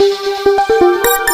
Música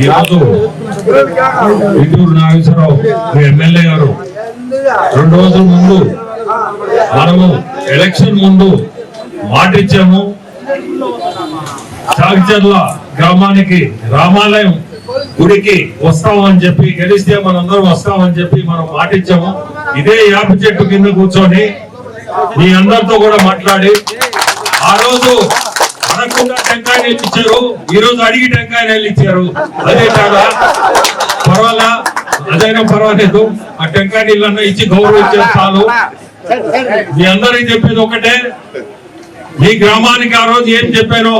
ఈరోజు నాగేశ్వరరావు ఎమ్మెల్యే గారు. రెండు రోజుల ముందు మనము ఎలక్షన్ ముందు మాట ఇచ్చాము గ్రామానికి రామాలయం గుడికి వస్తామని చెప్పి గెలిస్తే మనందరం వస్తామని చెప్పి మనం మాట ఇచ్చాము ఇదే యాప చెట్టు కింద కూర్చొని మీ అందరితో కూడా మాట్లాడి ఆ రోజు అడగకుండా టెంకాయ నీళ్ళు ఇచ్చారు. ఈ రోజు అడిగి టెంకాయ నీళ్ళు ఇచ్చారు. అదే కాదా పర్వాలా? అదైనా పర్వాలేదు. ఆ టెంకాయ నీళ్ళన్నా ఇచ్చి గౌరవించారు చాలు. మీ అందరికి చెప్పేది ఒకటే. మీ గ్రామానికి ఆ రోజు ఏం చెప్పాను?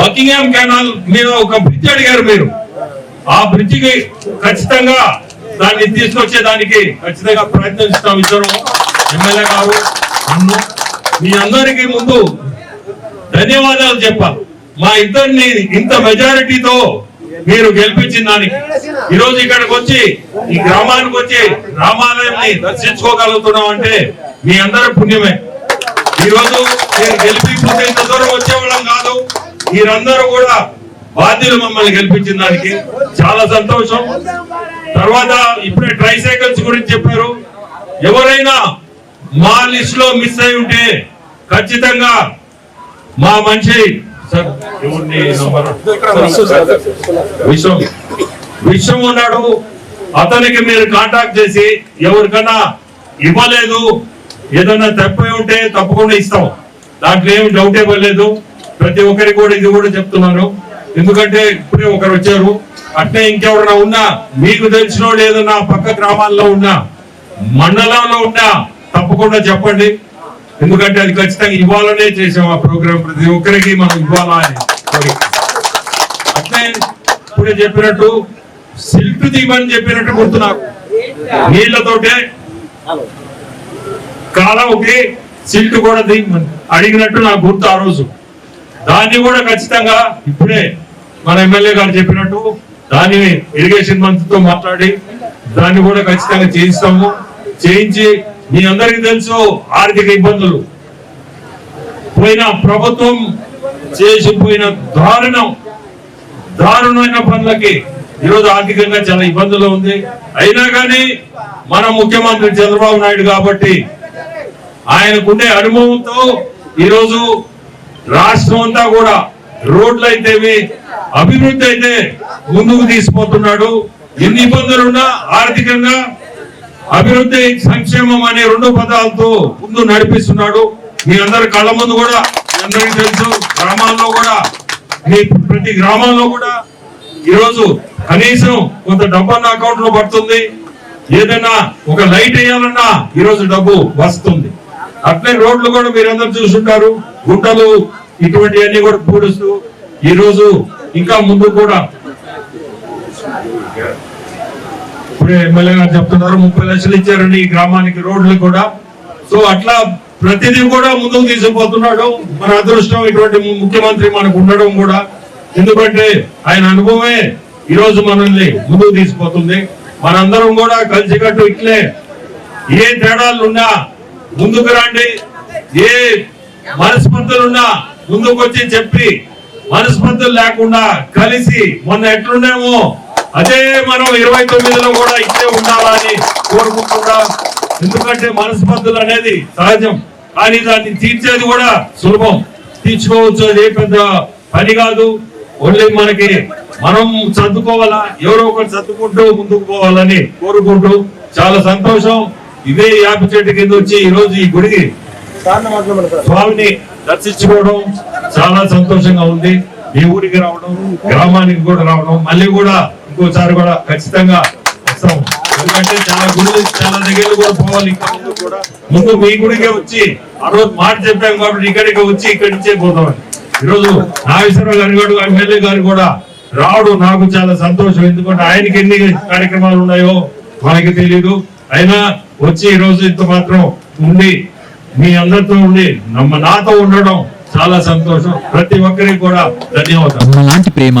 బకింగ్హామ్ కెనాల్ మీద ఒక బ్రిడ్జ్ అడిగారు మీరు. ఆ బ్రిడ్జికి ఖచ్చితంగా దాన్ని తీసుకొచ్చే దానికి ఖచ్చితంగా ప్రయత్నిస్తాం ఇద్దరు. ఎమ్మెల్యే గారు మీ అందరికీ ముందు ధన్యవాదాలు చెప్పా. మా ఇద్దరిని ఇంత మెజారిటీతో మీరు గెలిపించిన దానికి. ఈ రోజు ఇక్కడికి వచ్చి ఈ గ్రామానికి వచ్చి రామాలయాన్ని దర్శించుకోగలుగుతున్నాం అంటే మీ అందరి పుణ్యమే. ఈరోజు మీరు గెలిపించే ఇంత దూరం వచ్చేవాళ్ళం కాదు. మీరందరూ కూడా బాధ్యులు మమ్మల్ని గెలిపించిన దానికి. చాలా సంతోషం. తర్వాత ఇప్పుడే ట్రైసైకిల్స్ గురించి చెప్పారు. ఎవరైనా మా లిస్ట్లో మిస్ అయి ఉంటే ఖచ్చితంగా మా మంచి విశ్వం. విశ్వం ఉన్నాడు. అతనికి మీరు కాంటాక్ట్ చేసి ఎవరికన్నా ఇవ్వలేదు. ఏదన్నా తప్పై ఉంటే తప్పకుండా ఇస్తాం. దాంట్లో ఏమి డౌట్ ఇవ్వలేదు ప్రతి ఒక్కరికి కూడా ఇది కూడా చెప్తున్నాను. ఎందుకంటే ఇప్పుడే ఒకరు వచ్చారు. అట్లే ఇంకెవరైనా ఉన్నా మీకు తెలిసిన ఏదన్నా పక్క గ్రామాల్లో ఉన్నా మండలంలో ఉన్నా తప్పకుండా చెప్పండి. ఎందుకంటే అది ఖచ్చితంగా ఇవ్వాలనే చేసాం ఆ ప్రోగ్రామ్ ప్రతి ఒక్కరికి మనం ఇవ్వాలా అని. అట్లే ఇప్పుడే చెప్పినట్టు సిల్క్ తీయమని చెప్పినట్టు గుర్తు నాకు. నీళ్ళతోటే కాలంకి సిల్క్ కూడా తీయమని అడిగినట్టు నాకు గుర్తు ఆ రోజు. దాన్ని కూడా ఖచ్చితంగా ఇప్పుడే మన ఎమ్మెల్యే గారు చెప్పినట్టు దాన్ని ఇరిగేషన్ మంత్రితో మాట్లాడి దాన్ని కూడా ఖచ్చితంగా చేయిస్తాము. చేయించి మీ అందరికీ తెలుసు ఆర్థిక ఇబ్బందులు. పోయిన ప్రభుత్వం చేసిపోయిన దారుణం. దారుణమైన పనులకి ఈరోజు ఆర్థికంగా చాలా ఇబ్బందులు ఉంది. అయినా కానీ మన ముఖ్యమంత్రి చంద్రబాబు నాయుడు కాబట్టి ఆయనకుండే అనుభవంతో ఈరోజు రాష్ట్రం అంతా కూడా రోడ్లు అయితేవి అభివృద్ధి అయితే ముందుకు తీసుకుపోతున్నాడు ఎన్ని ఇబ్బందులున్నా ఆర్థికంగా అభివృద్ధి సంక్షేమం అనే రెండు పదాలతో ముందు నడిపిస్తున్నాడు. మీ అందరి కళ్ళ ముందు కూడా మీ అందరికీ తెలుసు గ్రామాల్లో కూడా మీ ప్రతి గ్రామాల్లో కూడా ఈరోజు కనీసం కొంత డబ్బు అన్న అకౌంట్లో పడుతుంది. ఏదైనా ఒక లైట్ వేయాలన్నా ఈరోజు డబ్బు వస్తుంది. అట్లే రోడ్లు కూడా మీరందరూ చూస్తుంటారు గుట్టలు ఇటువంటివన్నీ కూడా పూడుస్తూ ఈరోజు ఇంకా ముందు కూడా ఇప్పుడే ఎమ్మెల్యే గారు చెప్తున్నారు ముప్పై లక్షలు ఇచ్చారండి ఈ గ్రామానికి రోడ్లు కూడా. సో అట్లా ప్రతిదీ కూడా ముందుకు తీసుకుపోతున్నాడు. మన అదృష్టం ఇటువంటి ముఖ్యమంత్రి మనకు ఉండడం కూడా. ఎందుకంటే ఆయన అనుభవమే ఈ రోజు మనల్ని ముందుకు తీసుకుపోతుంది. మనందరం కూడా కలిసికట్టు ఇట్లే ఏ తేడాలు ఉన్నా ముందుకు రండి ఏ మనస్పర్ధలున్నా ముందుకు వచ్చి చెప్పి మనస్పర్ధలు లేకుండా కలిసి మొన్న ఎట్లున్నామో అదే మనం ఇరవై తొమ్మిదిలో కూడా ఇచ్చే ఉండాలని కోరుకుంటున్నాం. ఎందుకంటే మనస్పర్ధులు అనేది సహజం. కానీ దాన్ని తీర్చేది కూడా సులభం. తీర్చుకోవచ్చు అది ఏ పెద్ద పని కాదు. ఓన్లీ మనకి మనం చదువుకోవాలా ఎవరో ఒకరు చదువుకుంటూ ముందుకు పోవాలని కోరుకుంటూ చాలా సంతోషం. ఇదే యాప చెట్టు కింద వచ్చి ఈ రోజు ఈ గుడికి స్వామిని దర్శించుకోవడం చాలా సంతోషంగా ఉంది. మీ ఊరికి రావడం గ్రామానికి కూడా రావడం మళ్ళీ కూడా ఇంకోసారి కూడా ఖచ్చితంగా వస్తాం ఎందుకంటే చాలా గుడి చాలా దగ్గరలు కూడా పోవాలి. ముందు మీ గుడికే వచ్చి ఆ రోజు మాట చెప్పాం కాబట్టి ఇక్కడికి వచ్చి ఇక్కడి నుంచే పోతామని ఈరోజు నాగేశ్వరరావు గారు కూడా ఎమ్మెల్యే గారు కూడా రావడం నాకు చాలా సంతోషం. ఎందుకంటే ఆయనకి ఎన్ని కార్యక్రమాలు ఉన్నాయో మనకి తెలియదు అయినా వచ్చి ఈ రోజు ఇంత మాత్రం ఉండి మీ అందరితో ఉండి నమ్మ నాతో ఉండడం చాలా సంతోషం. ప్రతి ఒక్కరికి కూడా ధన్యవాదాలు. ప్రేమ